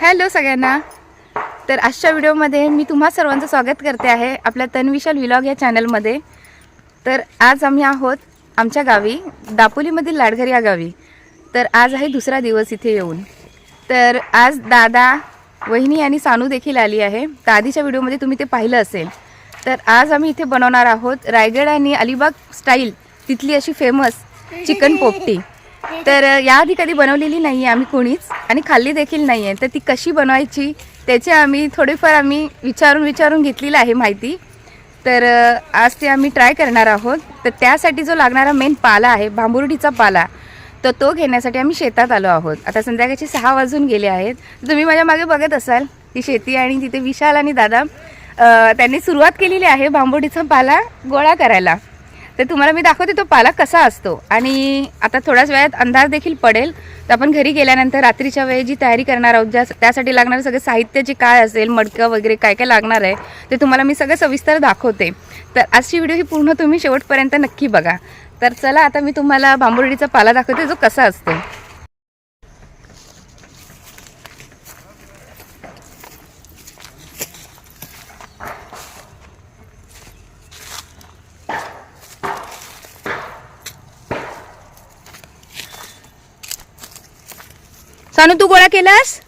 Hello सगळ्यांना. तर आजच्या व्हिडिओमध्ये मी तुम्हा सर्वांचं स्वागत करते आहे आपल्या तनविशाल विलॉग या चॅनलमध्ये. तर आज आम्ही आहोत आमच्या गावी दापोलीमधील लाडघर या गावी. तर आज आहे दुसरा दिवस इथे येऊन. तर आज दादा वहिनी आणि सानू देखील आली आहे. तर आधीच्या व्हिडिओमध्ये तुम्ही ते पाहिलं असेल. तर आज आम्ही इथे बनवणार आहोत रायगड आणि अलिबाग स्टाईल. तिथली अशी फेमस चिकन पोपटी. तर याआधी कधी बनवलेली नाही आहे आम्ही कोणीच आणि खाल्ली देखील नाही आहे तर ती कशी बनवायची त्याचे आम्ही थोडीफार आम्ही विचारून विचारून घेतलेली आहे माहिती. तर आज ते आम्ही ट्राय करणार आहोत. तर त्यासाठी जो लागणारा मेन पाला आहे भांबुर्डीचा पाला तर तो घेण्यासाठी आम्ही शेतात आलो आहोत. आता संध्याकाळचे सहा वाजून गेले आहेत. तुम्ही माझ्या मागे बघत असाल ती शेती आणि तिथे विशाल आणि दादा त्यांनी सुरुवात केलेली आहे बांबोडीचा पाला गोळा करायला. तर तुम्हाला मी दाखवते तो पाला कसा असतो. आणि आता थोड्याच वेळात अंधार देखील पडेल. तर आपण घरी गेल्यानंतर रात्रीच्या वेळी जी तयारी करणार आहोत ज्या त्यासाठी लागणारं सगळं साहित्य जे काय असेल मडकं वगैरे काय काय लागणार आहे ते तुम्हाला मी सगळं सविस्तर दाखवते. तर आजची व्हिडिओ ही पूर्ण तुम्ही शेवटपर्यंत नक्की बघा. तर चला आता मी तुम्हाला बांबुर्डीचा पाला दाखवते जो कसा असतो. सानू तू गोळा केलास?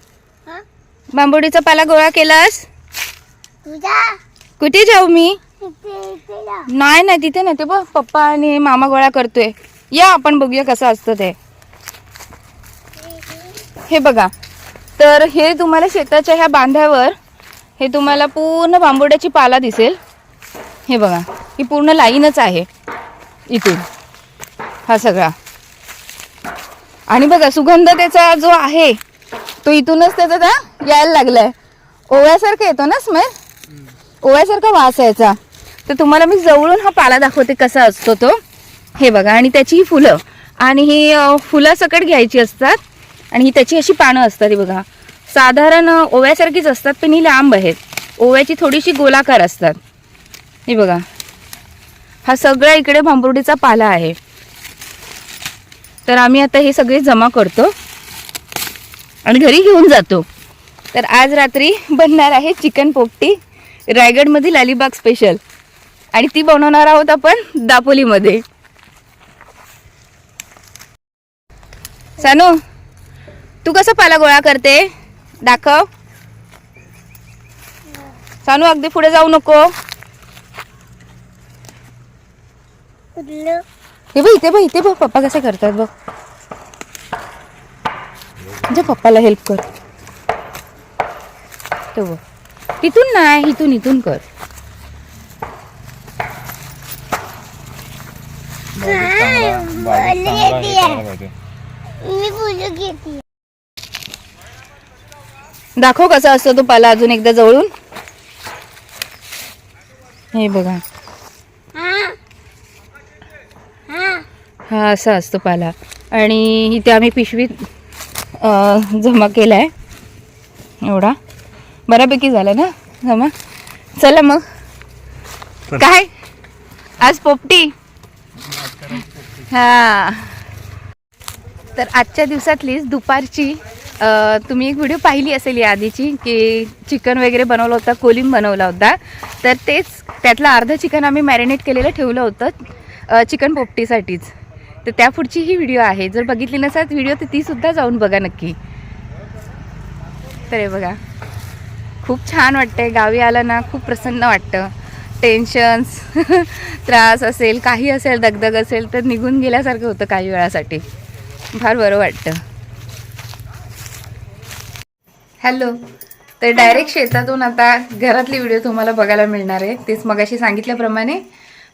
बांबुर्डीचा पाला गोळा केलास? कुठे जाऊ मी. नाही नाही तिथे नाही. ते बघ पप्पा आणि मामा गोळा करतोय. या आपण बघूया कसं असतं ते. हे बघा. तर हे तुम्हाला शेताच्या ह्या बांध्यावर हे तुम्हाला पूर्ण बांबोड्याची पाला दिसेल. हे बघा. ही पूर्ण लाईनच आहे. इथून. हा सगळा. आणि बघा सुगंध त्याचा जो आहे तो इथूनच त्याचा त्या यायला लागलाय. ओव्यासारखा येतो ना स्मेल ओव्यासारखा वास यायचा. तर तुम्हाला मी जवळून हा पाला दाखवते कसा असतो तो. हे बघा आणि त्याची ही फुलं. आणि ही फुलं सकट घ्यायची असतात. आणि ही त्याची अशी पानं असतात ही बघा. साधारण ओव्यासारखीच असतात पण ही लांब आहेत. ओव्याची थोडीशी गोलाकार असतात. हे बघा. हा सगळा इकडे भांबुर्डीचा पाला आहे. तर आम्ही आता हे सगळे जमा करतो. आणि घरी घेऊन जातो. तर आज रात्री बनणार आहे चिकन पोपटी. रायगडमधील अलिबाग स्पेशल आणि ती बनवणार आहोत आपण दापोलीमध्ये. सानू तू कसं पाला गोळा करते? दाखव. सानू अगदी पुढे जाऊ नको. हे बघ इथे बघ इथे बघ पप्पा कसे करतात बघ. म्हणजे पप्पाला हेल्प कर. तो बघ. तिथून नाही इथून इथून कर. दाखव कसा असतो तो पाला अजून एकदा जवळून. हे बघा हा हा हा असा असतो पाला. आणि इथे आम्ही पिशवीत जमा केला आहे एवढा. बऱ्यापैकी झाला ना जमा? चला मग. काय? आज पोपटी? हा. तर आजच्या दिवसातलीच दुपारची तुम्ही एक व्हिडिओ पाहिली असेल या आधीची की चिकन वगैरे बनवलं होतं कोलिम बनवला होता. तर तेच त्यातलं अर्धं चिकन आम्ही मॅरिनेट केलेलं ठेवलं होतं चिकन पोपटीसाठीच. तर त्या पुढची ही व्हिडिओ आहे. जर बघितली नसाच व्हिडिओ तर तीसुद्धा जाऊन बघा नक्की. तर हे बघा. खूप छान वाटतंय. गावी आलं ना खूप प्रसन्न वाटतं. टेन्शन्स त्रास असेल काही असेल दगदग असेल तर निघून गेल्यासारखं होतं काही वेळासाठी. फार बरं वाटतं. हॅलो तर डायरेक्ट शेतातून आता घरातली व्हिडिओ तुम्हाला बघायला मिळणार आहे. तेच मगाशी सांगितल्याप्रमाणे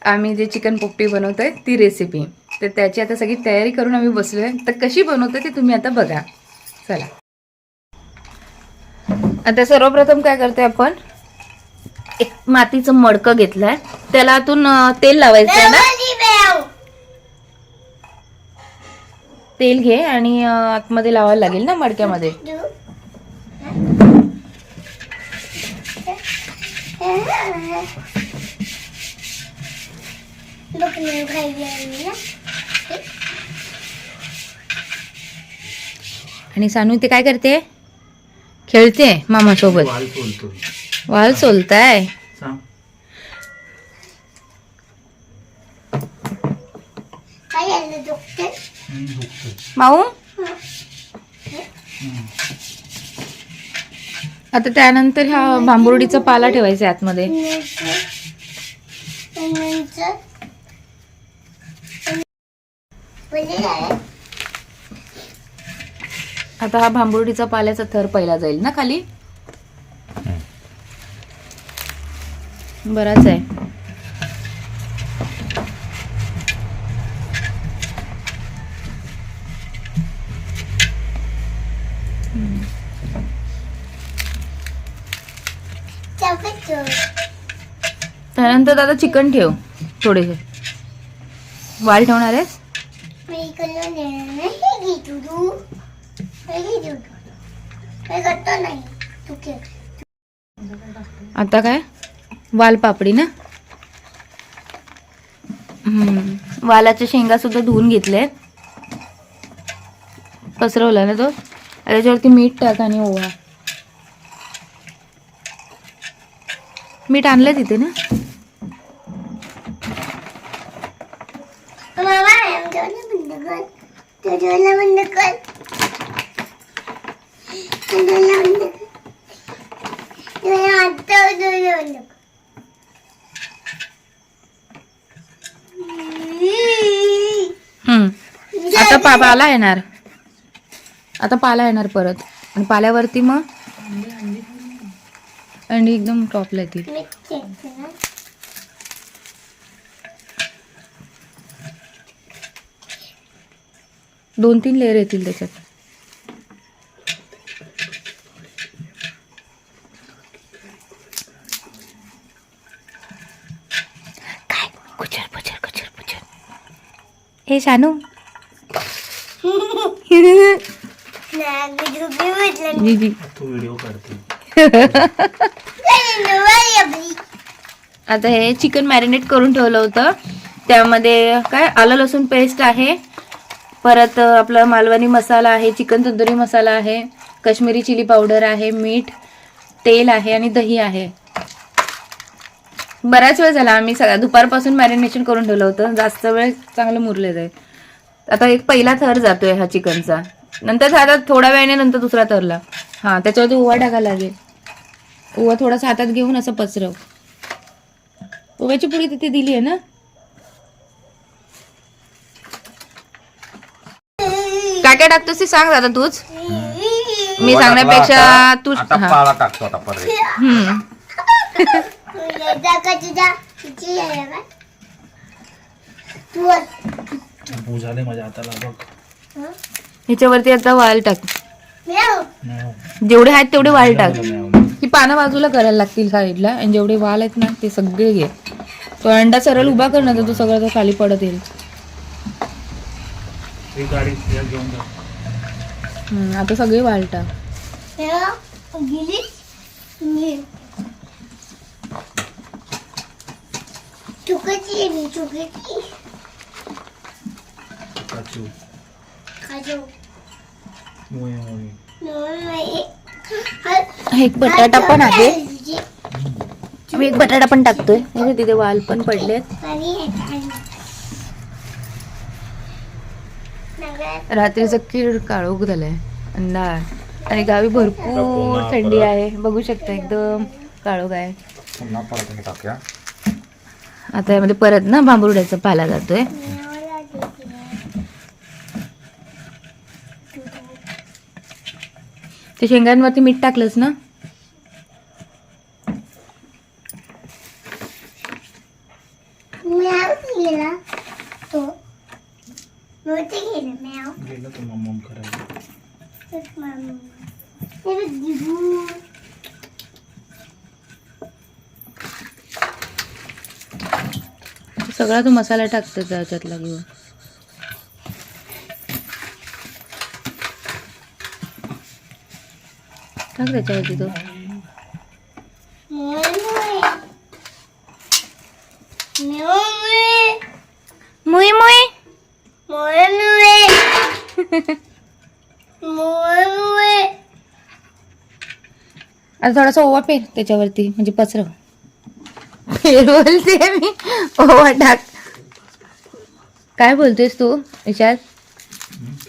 आम्ही जे चिकन पोपटी बनवतोय ती रेसिपी तर त्याची आता सगळी तयारी करून आम्ही बसलो आहे तर कशी बनवतो ते तुम्ही आता बघा. चला. आता सर्वप्रथम काय करते आपण? एक मातीचं मडकं घेतलंय. त्याला आतून तेल लावायचं आहे ना? तेल घे आणि आतमध्ये लावायला लागेल ना मडक्यामध्ये? बघ मी खायला आणली ना आणि सानू ते काय करते? खेळते मामासोबत वाल सोलतो वाल सोलताय. माऊ? आता त्यानंतर ह्या भांबुर्डीचा पाला ठेवायचा आहे आतमध्ये नंतर पहिले काय आता हा भांबुर्डीचा पाल्याचा थर पहिला जाईल ना खाली? बराच आहे. त्यानंतर दादा चिकन ठेव थोडेसे. वाल ठेवणार आहेस मी इकडनं देणार नाही हे घे तू तू हे घे तू हे करतो नाही तू खेळ आता काय? वाल पापडी ना? हम्म. वालाच्या शेंगा सुद्धा धुवून घेतल्यात पसरवला ना तो? त्याच्यावरती मीठ टाक आणि ओवा. मीठ आणलं तिथे ना? मामा आता पा पाला येणार. आता पाला येणार परत. आणि पाल्यावरती मग अंडी एकदम टॉपला येतील. दोन तीन लेअर येतील त्याच्यात. हे शानू. तू व्हिडिओ आता हे चिकन मॅरिनेट करून ठेवलं होतं. त्यामध्ये काय? आलं लसूण पेस्ट आहे. परत आपला मालवणी मसाला आहे चिकन तंदुरी मसाला आहे काश्मीरी चिली पावडर आहे मीठ तेल आहे आणि दही आहे. बराच वेळ झाला. आम्ही सगळ्या दुपारपासून मॅरिनेशन करून ठेवलं होतं. जास्त वेळ चांगलं मुरले जाईल आता एक पहिला थर जातोय हा चिकनचा. नंतर आता थोड्या वेळाने नंतर दुसरा थरला. हां त्याच्यावरती ओवा टाकायला लागेल. ओवा थोडासा हातात घेऊन असं पसरव. ओव्याची पुडी तिथे दिली आहे ना? काय काय टाकतोस ते सांग दादा तूच. मी सांगण्यापेक्षा तूच हा. टाकतो आता परत. हम्म. झालं माझ्या हाताला बघ. ह्याच्यावरती आता वाल टाक. जेवढे आहेत तेवढे वाल टाक. ही पानं बाजूला करायला लागतील साईडला. आणि जेवढे वाल आहेत ना ते सगळे घे. तो अंडा सरळ उभा कर ना तर तो सगळं तो खाली पडत येईल. ही गाडी या घेऊन जा. हम्म, आता सगळे वाल टाक. गेली चुकाची आहे मी चुकाची काचू खाजो मोये मोये एक बटाटा पण आहे मी एक बटाटा पण टाकतोय हे बघ, तिथे वाल पण पडलेत रात्रीचं कीड काळोख झालंय अंधार आणि गावी भरपूर थंडी आहे बघू शकता एकदम काळोख आहे पुन्हा परत टाकूया आता यामध्ये परत ना बांबुर्ड्याचा पाला जातोय. ते शेंगांवरती मीठ टाकलंस ना? तो नव्हते गेला म्याव गेलं तर मम्मम करायला तेच मामी. ते बघ, दिबू. सगळा तो मसाला टाकतो त्याच्यातला घेऊन. टाक त्याच्यावरती तो. मुई मुई आता थोडासा ओवा पेर त्याच्यावरती म्हणजे पसरव. बोलते मी. ओवा टाक. काय बोलतोयस तू विचार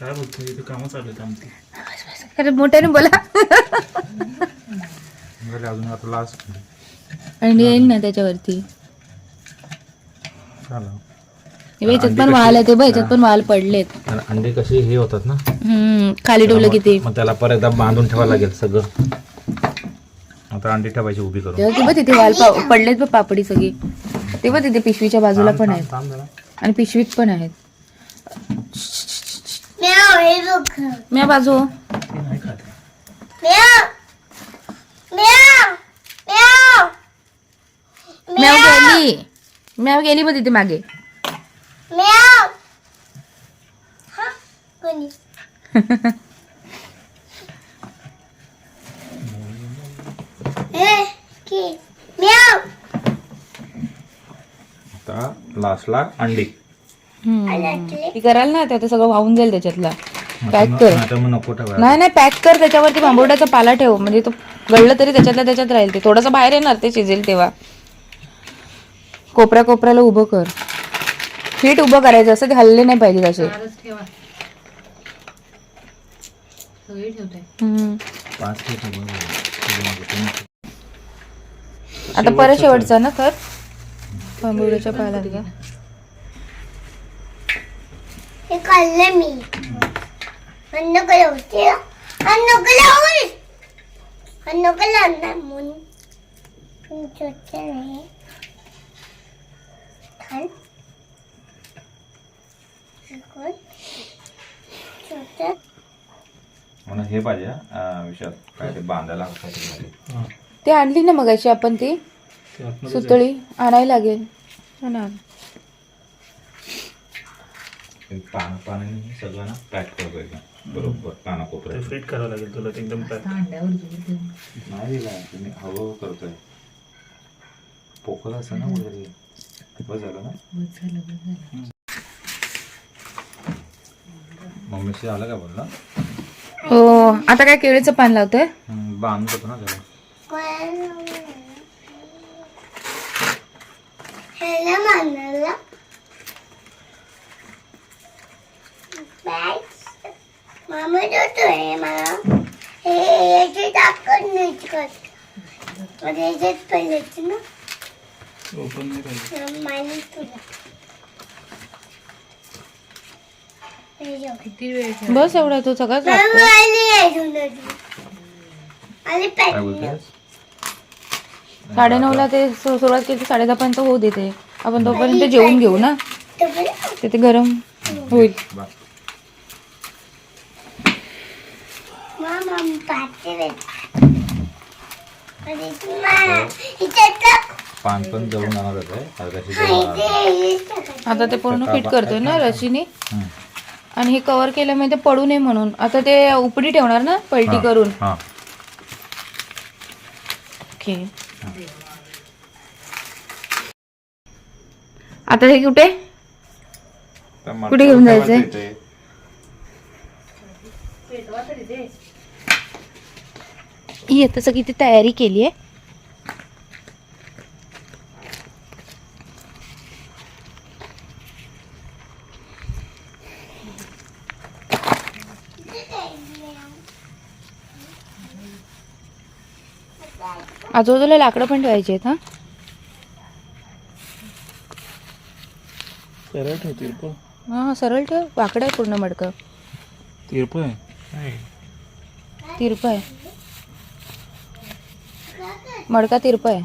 काय बोलतो इथे कामं चालू आहेत आमची. अरे मोठ्याने बोला. अजून आता लास्ट आणि येईल ना त्याच्यावरती. झालं हे बघ, याच्यात पण वाल आहे ते बघ याच्यात पण वाल पडलेत. अंडे कसे हे होतात ना? हम्म खाली ठेवलं किती मग त्याला परत एकदा बांधून ठेवावं लागेल सगळं. आता अंडी ठेवायची उभी करून. तेव्हा बघ तिथे वाल पडलेत बघ पापडी सगळी. ते बघ तिथे पिशवीच्या बाजूला पण आहेत. थांब जरा. आणि पिशवीत पण आहेत. म्याव हे बघ. म्या बाजू. ती नाही खात. म्याव. म्याव. म्याव म्याव. गेली. म्याव गेली बघ तिथे मागे. म्याव. हा? कोणी ए की म्याव आता लास्टला अंडी. आले ती कराल ना ते सगळं वाहून जाईल त्याच्यातला. पॅक कर. नाहीतर मग नको ठेवायला. नाही नाही पॅक कर त्याच्यावरती बांबोड्याचा पाला ठेव. म्हणजे तो गळलं तरी त्याच्यातल्या त्याच्यात राहील ते. थोडंसं बाहेर येणार ते शिजेल तेव्हा. कोपऱ्या कोपऱ्याला उभं कर. फीट उभं करायचं असं ते हल्ले नाही पाहिजे असे. पाच ठेवा. आता परत शेवटचा ना कर. बांबोड्याच्या पाला हे खाल्लं मी. अन्न कला होते अन्न कला होईल अन्न कला आणणार म्हणून. नाही खाल हे पाहिजे हा, विषयात काय ते बांधायला ते आणली ना मगाशी आपण ती. सुतळी आणायला लागेल. आणा. ते पान पाण्याने सगळं ना पॅक करतो एकदम. बरोबर ते कानाकोपऱ्यात फिट करावं लागेल तुला ते एकदम पॅक. नाही दिला तुम्ही हळूहळू करतोय. पोकळ असं ना वगैरे. बस झालं ना? मम्मीशी आलं का बोलला हो आता काय केळीचं पान लावतोय? बांधून करतो ना त्याला ह्याला मानायला मामा देतोय मला हे याची ताकद नाही करत मला याच्यात पाहिजे ना ओपन नाही पाहिजे माहिती तुला हे जेव. बस एवढा तो सगळाच मामा लागतो आली आहे धुण्याची. आली काय पॅक बोलतेस साडेनऊला ते सु- सुरुवात केली साडे दहा पर्यंत होऊ देते आपण तोपर्यंत जेवून घेऊ ना. ते ते गरम होईल. मामा पाहते टाक. पान पण जळून आता हा, जळून इथे ते पूर्ण फिट करतोय ना रशीने. हम्म. आणि हे कव्हर केल्यामुळे ते पडू नये म्हणून. आता ते उपडी ठेवणार ना पलटी हा, करून. हा. ओके आता हे कुठे? कुठे घेऊन जायचंय? ही आता सगळी ती तयारी केली आहे आजूबाजूला लाकडं पण ठेवायची आहेत हा? सरळ ठेव तिरपं. हा सरळ ठेव. वाकडं आहे पूर्ण मडकं. तिरपं आहे? तिरपं आहे. मडका तिरपं आहे.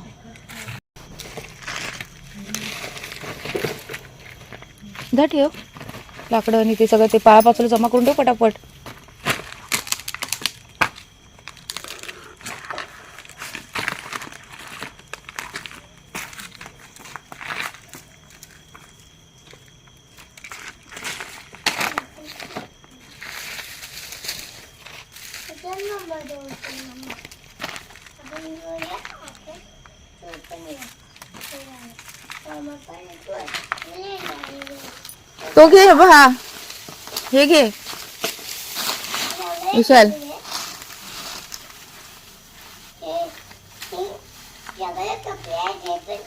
धा ठेव. लाकडं आणि ते सगळं ते पायापासून जमा करून ठेव पटापट त्याच्यानं बनवते मम्मा. आपण घेऊया. ओके. तो पण या. तो या. मामा पण येतोय. मी नाही जाणार. बघ हा घे. विशाल. सगळे कपडे आहेत हे पण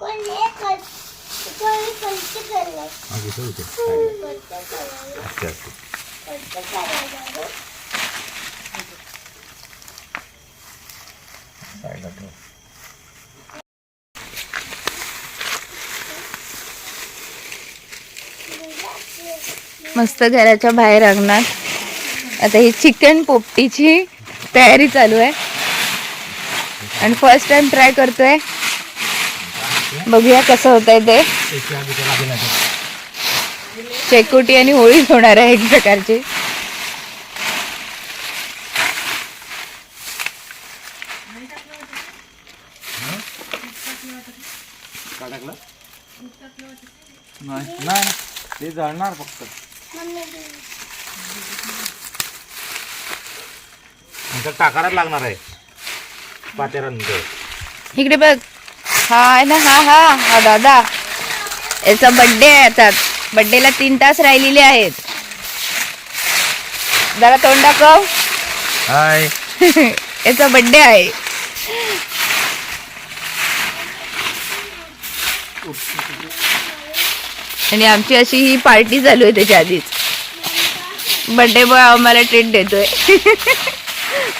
कोण हे कर कोणी कोणते करणार हा, इथं इथे. कोणते करणार अच्छा, अच्छा. कोणते करणार साईडला ठेव. मस्त घराच्या बाहेर अंगणात आता ही चिकन पोपटीची तयारी चालू आहे. आणि फर्स्ट टाइम ट्राय करतोय. बघूया कसं होत आहे ते. शेकोटी आणि होळी होणार आहे एक प्रकारची. नाही ते जळणार फक्त. नंतर लागणार आहे. इकडे बघ. हा आहे ना हा हा. हा दादा. याचा बड्डे आहे आता. बड्डेला तीन तास राहिलेले आहेत. जरा तोंड दाखव. हाय. याचा बड्डे आहे. आणि आमची अशी ही पार्टी चालू आहे त्याच्या आधीच. बड्डे बॉय आम्हाला ट्रीट देतोय.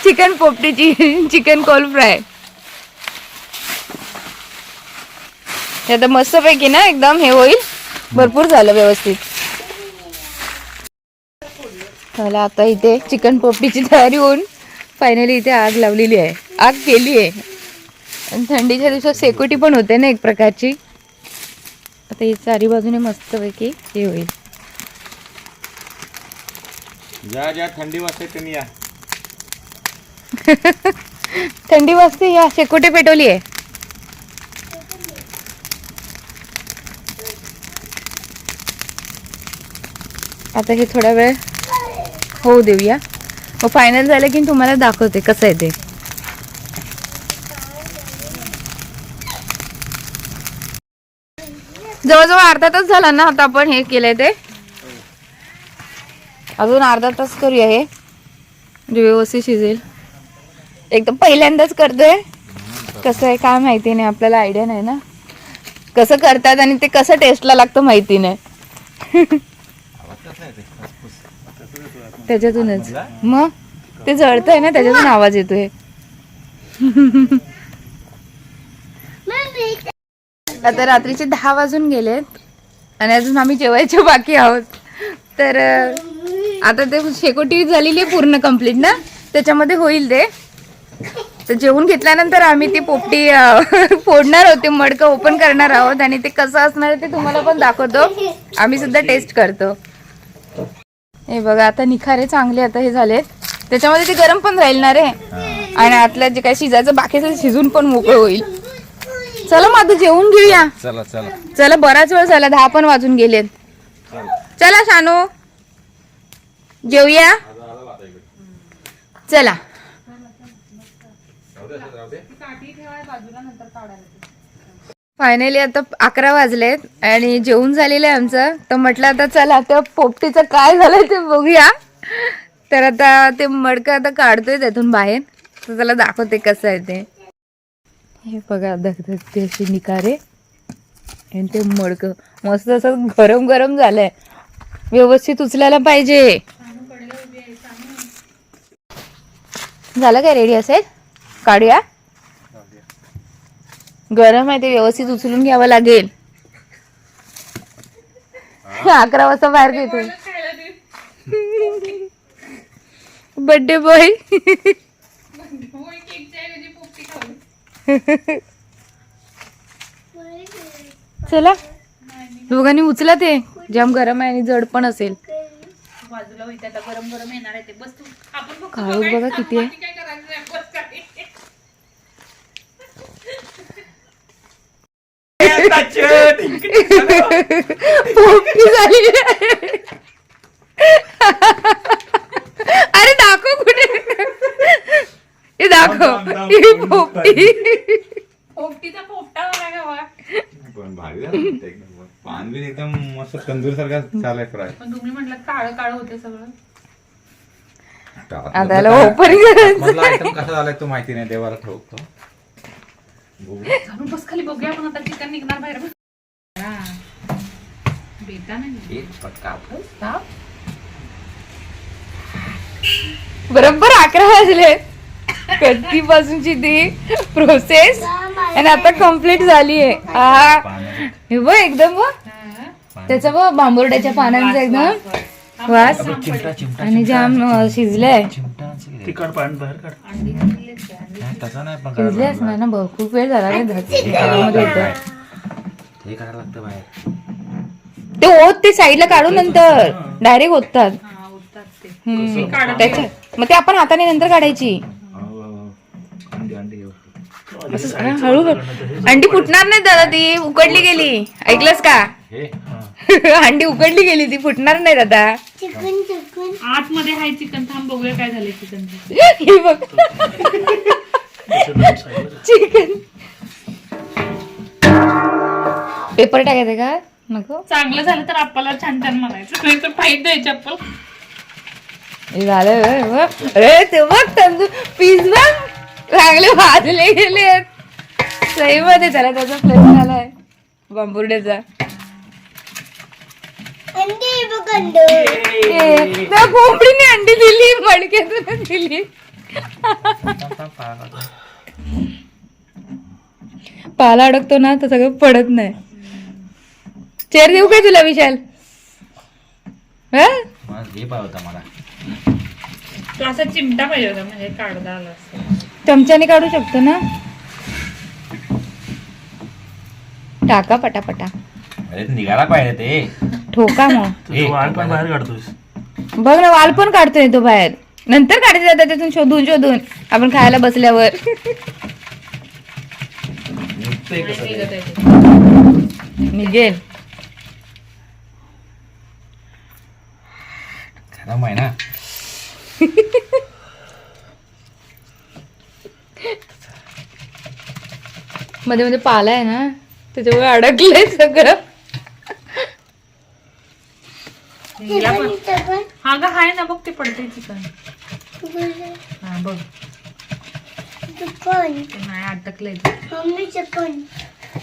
चिकन पोपटीची चिकन कोल फ्राय आता मस्तपैकी ना एकदम हे होईल. भरपूर झालं व्यवस्थित. मला आता इथे चिकन पोपटीची तयारी होऊन फायनली इथे आग लावलेली आहे. आग केली आहे. आणि थंडीच्या दिवसात सेकुटी पण होते ना एक प्रकारची. आता ही चारी बाजूने मस्तपैकी हे होईल. ज्या ज्या थंडी वाजते त्यांनी या. थंडी वाजते या शेकोटी पेटवली आहे. आता हे थोडा वेळ होऊ देऊया. मग फायनल झालं की तुम्हाला दाखवते कसं आहे ते. जवळजवळ अर्धा तास झाला ना आता आपण हे केलंय ते. अजून अर्धा तास करूया हे. म्हणजे व्यवस्थित शिजेल. एकदम पहिल्यांदाच करतोय. कसं आहे काय माहिती नाही आपल्याला आयडिया नाही ना. कसं करतात आणि ते कसं टेस्टला लागतं माहिती नाही. त्याच्यातूनच. मग? ते जळतंय ना त्याच्यातून आवाज येतोय. आता रात्रीचे दहा वाजून गेलेत आणि अजून आम्ही जेवायचे बाकी आहोत. तर आता ते शेकोटी झालेली आहे पूर्ण कंप्लीट ना? त्याच्यामध्ये होईल ते. तर जेवून घेतल्यानंतर आम्ही ती पोपटी फोडणार होते मडकं ओपन करणार आहोत आणि ते कसं असणार आहे ते तुम्हाला पण दाखवतो. आम्ही सुद्धा टेस्ट करतो. हे बघा आता निखारे चांगले आता हे झाले. त्याच्यामध्ये ते गरम पण राहील ना रे? आणि आतल्या जे काही शिजायचं बाकीचं शिजून पण मोकळं होईल. चला मग आता जेवून घेऊया. चला चला. चला बराच वेळ झाला दहा पण वाजून गेलेत. चला शानू. जेवूया चला. फायनली आता अकरा वाजलेत आणि जेवून झालेलं आहे आमचं. तर म्हटलं आता चला आता पोपटीचं काय झालं ते बघूया. तर आता ते मडकं आता काढतोय त्यातून बाहेर. तर त्याला दाखवते कसं आहे ते. हे बघा धगधगते अशी निकारे. आणि ते मडकं. मस्त असं गरम गरम झालंय. व्यवस्थित उचलायला पाहिजे. झालं काय रेडी असेल? काढूया? गरम आहे ते व्यवस्थित उचलून घ्यावं लागेल. अकरा वाजता बाहेर घेतो बर्थडे बॉय चला. दोघांनी उचला ते. जाम गरम आहे आणि जड पण असेल. बाजूला होईल आता गरम गरम येणार आहे ते. बस तू. आपण फक्त काळोख बघा किती आहे? झाली. अरे दाखव कुठे. हे दाखव. ही पोपटी पोपटीचा पोपटा मला गावा पण भारी झालं ते एकदम. पान बिन एकदम मस्त तंदूर सारखा चालाय फ्राय. पण तुम्ही म्हटलं काळं काळं होते सगळं. आता याला open करायचं. आयटम कसा झालाय तो माहिती नाही देवाला ठेवतो. बघू. घालून बस खाली बघूया आपण आता चिकन निघणार बाहेर. हा. बेटा नाही. बरोबर अकरा वाजले. कधीपासूनची ती प्रोसेस आणि आता कंप्लीट झाली आहे. हा हे बघ एकदम बघ. हा. त्याचं बघ बांबुर्ड्याच्या पानांचा एकदम. वास, आणि जाम शिजलंय. ती बाहेर काढ. तसा नाही पण शिजले असणार ना बघ खूप वेळ झाला. लागतं. हे लागतं बाहेर. ते ओत ते साईडला काढून नंतर डायरेक्ट ओततात. हा ते. त्याच्यात मग ते आपण हाताने नंतर काढायची. असं हा, हळूहळू अंडी फुटणार नाही दादा ती उकडली गेली. ऐकलंस का? हे? अंडी उकडली गेली ती फुटणार नाही दादा. Chicken chicken. आतमध्ये आहे चिकन थांब बघूया काय झालंय चिकन हे बघ. चिकन. पेपर टाकायचं का? नको. चांगलं झालं तर आपल्याला छान छान म्हणायचं नाही तर फाईट द्यायची आपण हे झालं होय, बघ. अरे ते बघ तंदूर पीस बघ. चांगले भाजले गेले. सही मध्ये त्याला त्याचा फ्लेवर आलाय. त्या कोंबडीने अंडी दिली मडक्यातून दिली. पाला अडकतो ना तर सगळं पडत नाही. चेअर देऊ काय तुला विशाल? हा? मला. चिमटा पाहिजे होता म्हणजे काढता आला असं. चमच्याने काढू शकतो ना? टाका पटापटा. अरे निघायला पाहिजे ते. ठोका मग. वाळ पण बाहेर काढतोयस. बघ ना वाल पण काढतोय तो बाहेर. नंतर काढायचं जातं त्यातून शोधून शोधून. आपण खायला बसल्यावर. निघतंय कसं ते? निघेल गरम आहे ना. मध्ये मध्ये पाला आहे ना त्याच्यामुळे अडकलंय सगळं. हा ग हाय ना बघ ते पडते चिकन. हा बघ. नाही अटकलंय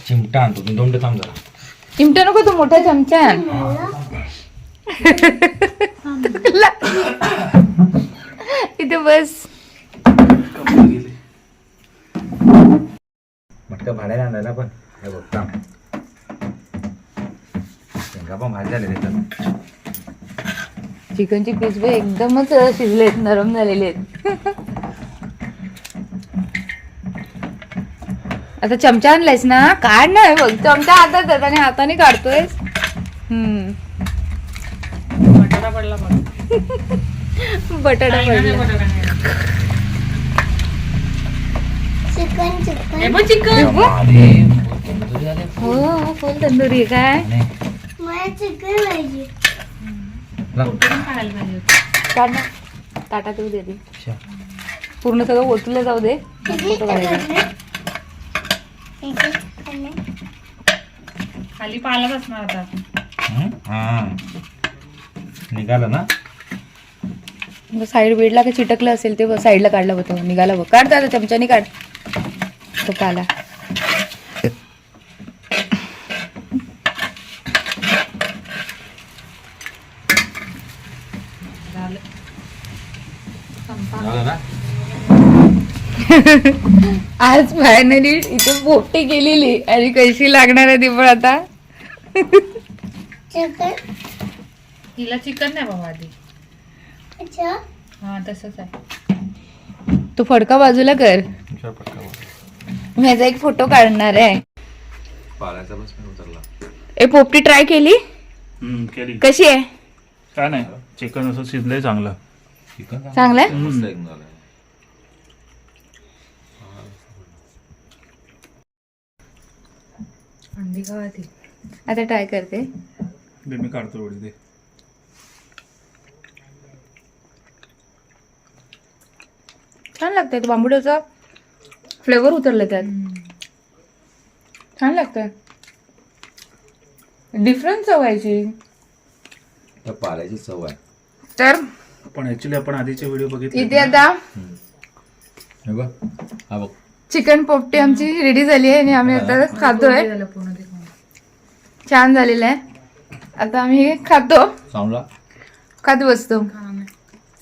चिमटा आणतो मी दोन थांब जरा. चिमटा नको तो मोठा चमचा. इथे बस. मटका भाड्याने आणायला पण. हे बघ थांब. शेंगा पण भाजी झाले त्याच्यात चिकनची पीस बघ एकदमच शिजलेत नरम झालेले आहेत. आता चमचा आणलायस ना? काढ ना बघ. चमचा हातात आहे आणि हाताने काढतोय हम्म. बटाटा पडला बटाटा पडला. हे बघ चिकन? तंदुरी झाले हो हो फुल तंदुरी आहे काय? काढ ना. ताटात येऊ दे ती. पूर्ण सगळं ओतलं जाऊ दे. फोटो काढायचा खाली असणार आता. हं? हा. निघालं ना? साईड बीडला का चिटकलं असेल ते साईडला काढलं होतं निघाला बघ. काढ दादा चमच्याने काढ. तो काला झालं झालं ना आज फायनली इथे पोपटी केलेली आणि कशी लागणार आहे ती पण आता. चिकन हिला चिकन नाही बाबा आधी. अच्छा. हा तसंच आहे. तू फडका बाजूला कर. विचार पटका बघ. मी याचा एक फोटो काढणार आहे. पाण्याचा बस मी उतरला. ए पोपटी ट्राय केली? कशी आहे? काय नाही चिकन असं शिजलंय चांगलं. चिकन चांगलं? आहे मस्त एकदम झालं अंडी खावा ती. आता ट्राय करते. दे मी काढतो एवढी दे. छान लागतंय तो बांबुड्याचा फ्लेवर उतरलं त्यात. छान लागतंय. डिफरंट चवायची त्या पाल्याची चव आहे. तर पण ऍक्च्युली आपण आधीचे व्हिडिओ बघितले इथे आता हे बघ. हा बघ. चिकन पोपटी आमची रेडी झाली आहे आणि आम्ही आता खातोय. छान झालेलं आहे. आता आम्ही हे खातो. चांगला खात बसतो.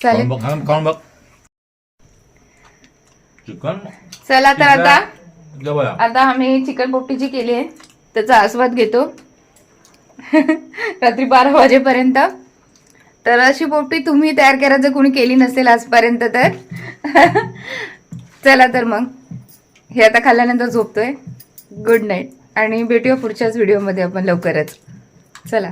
चालेल. बघ. खाऊन बघ. चिकन चला तर आता आता आम्ही चिकन पोपटीची केली आहे. त्याचा आस्वाद घेतो. रात्री बारा वाजेपर्यंत. तर अशी पोपटी तुम्ही तयार करा जर कोणी केली नसेल आजपर्यंत तर. चला तर मग. हे आता खाल्ल्यानंतर झोपतोय. गुड नाईट आणि भेटूया पुढच्याच व्हिडिओमध्ये आपण लवकरच. चला.